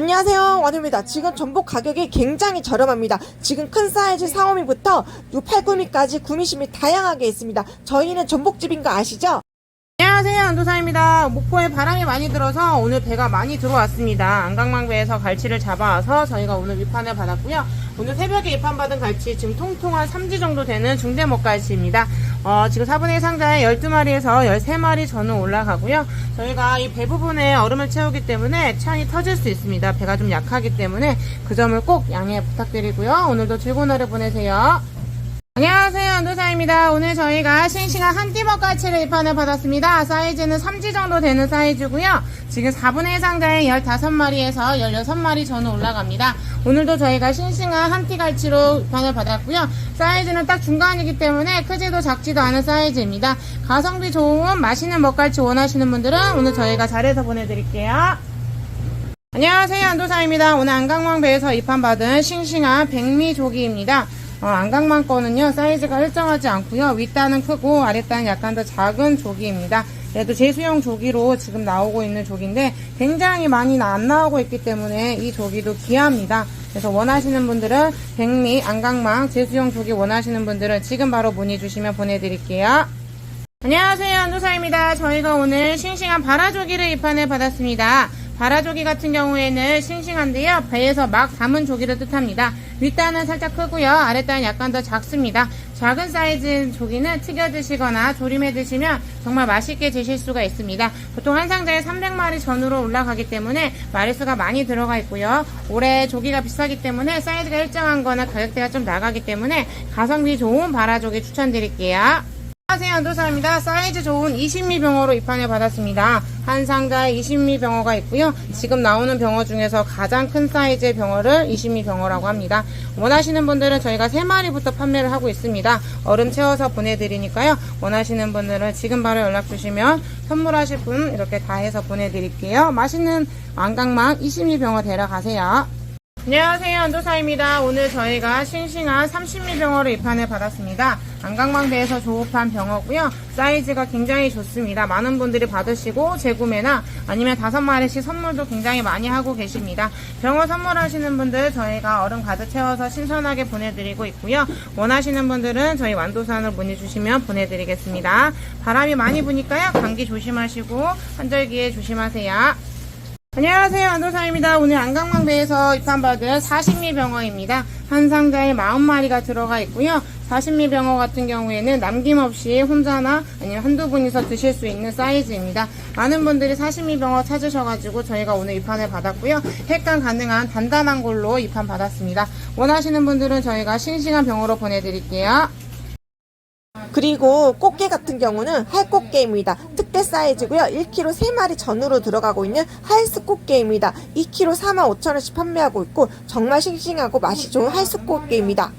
안녕하세요 원우입니다. 지금 전복 가격이 굉장히 저렴합니다. 지금 큰 사이즈 사오미부터 8구미까지 구미심이 다양하게 있습니다. 저희는 전복집인 거 아시죠? 안녕하세요 안도사입니다. 목포에 바람이 많이 들어서 오늘 배가 많이 들어왔습니다. 안강망배에서 갈치를 잡아와서 저희가 오늘 위판을 받았고요. 오늘 새벽에 위판받은 갈치 지금 통통한 3지 정도 되는 중대목갈치입니다 어, 지금 4분의 1 상자에 12마리에서 13마리 전후 올라가고요. 저희가 이 배 부분에 얼음을 채우기 때문에 찬이 터질 수 있습니다. 배가 좀 약하기 때문에 그 점을 꼭 양해 부탁드리고요. 오늘도 즐거운 하루 보내세요. 안녕하세요. 안도사입니다. 오늘 저희가 싱싱한 한띠먹가치를 입판을 받았습니다. 사이즈는 3지 정도 되는 사이즈고요. 지금 4분의 1 상자에 15마리에서 16마리 전후 올라갑니다 오늘도 저희가 싱싱한 한띠갈치로 입판을 받았고요. 사이즈는 딱 중간이기 때문에 크지도 작지도 않은 사이즈입니다. 가성비 좋은 맛있는 먹갈치 원하시는 분들은 오늘 저희가 잘해서 보내드릴게요. 안녕하세요. 안도사입니다. 오늘 안강망 배에서 입판받은 싱싱한 백미조기입니다. 어, 안강망 거는요 사이즈가 일정하지 않고요. 윗단은 크고 아랫단은 약간 더 작은 조기입니다. 그래도 제수형 조기로 지금 나오고 있는 조기인데 굉장히 많이 안 나오고 있기 때문에 이 조기도 귀합니다 그래서 원하시는 분들은 백미 안강망 제수형 조기 원하시는 분들은 지금 바로 문의 주시면 보내드릴게요. 안녕하세요. 안도사입니다. 저희가 오늘 싱싱한 바라조기를 입판을 받았습니다. 바라조기 같은 경우에는 싱싱한데요. 배에서 막 담은 조기를 뜻합니다. 윗단은 살짝 크고요. 아랫단은 약간 더 작습니다 작은 사이즈 조기는 튀겨 드시거나 조림해 드시면 정말 맛있게 드실 수가 있습니다. 보통 한 상자에 300마리 전후로 올라가기 때문에 마리수가 많이 들어가 있고요. 올해 조기가 비싸기 때문에 사이즈가 일정한 거나 가격대가 좀 나가기 때문에 가성비 좋은 바라조기 추천드릴게요. 안녕하세요. 안도사입니다. 사이즈 좋은 20미 병어로 입판을 받았습니다 한 상자에 20미 병어가 있고요. 지금 나오는 병어 중에서 가장 큰 사이즈의 병어를 20미 병어라고 합니다. 원하시는 분들은 저희가 3마리부터 판매를 하고 있습니다. 얼음 채워서 보내드리니까요. 원하시는 분들은 지금 바로 연락 주시면 선물하실 분 이렇게 다 해서 보내드릴게요. 맛있는 안강망 20미 병어 데려가세요 안녕하세요. 안도사입니다. 오늘 저희가 싱싱한 30미 병어를 입판을 받았습니다. 안강망대에서 조업한 병어고요. 사이즈가 굉장히 좋습니다. 많은 분들이 받으시고 재구매나 아니면 다섯 마리씩 선물도 굉장히 많이 하고 계십니다. 병어 선물하시는 분들 저희가 얼음 가득 채워서 신선하게 보내드리고 있고요. 원하시는 분들은 저희 완도산을 문의 주시면 보내드리겠습니다. 바람이 많이 부니까요. 감기 조심하시고 환절기에 조심하세요 안녕하세요. 안도사입니다. 오늘 안강망배에서 입판받은 40미 병어입니다. 한 상자에 40마리가 들어가 있고요. 40미 병어 같은 경우에는 남김없이 혼자나 아니면 한두 분이서 드실 수 있는 사이즈입니다. 많은 분들이 40미 병어 찾으셔가지고 저희가 오늘 입판을 받았고요. 횟감 가능한 단단한 걸로 입판 받았습니다. 원하시는 분들은 저희가 싱싱한 병어로 보내드릴게요. 그리고 꽃게 같은 경우는 할꽃게입니다. 특대 사이즈고요. 1kg 3마리 전후로 들어가고 있는 할스 꽃게입니다. 2kg 45,000원씩 판매하고 있고 정말 싱싱하고 맛이 좋은 할스 꽃게입니다.